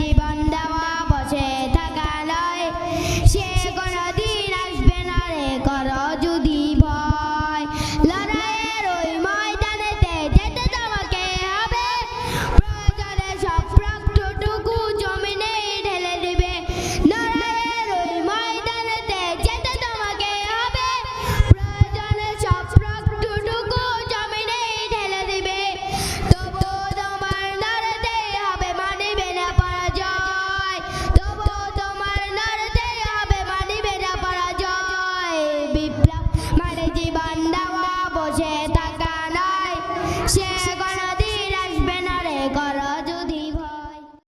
জীবন দাও। oye.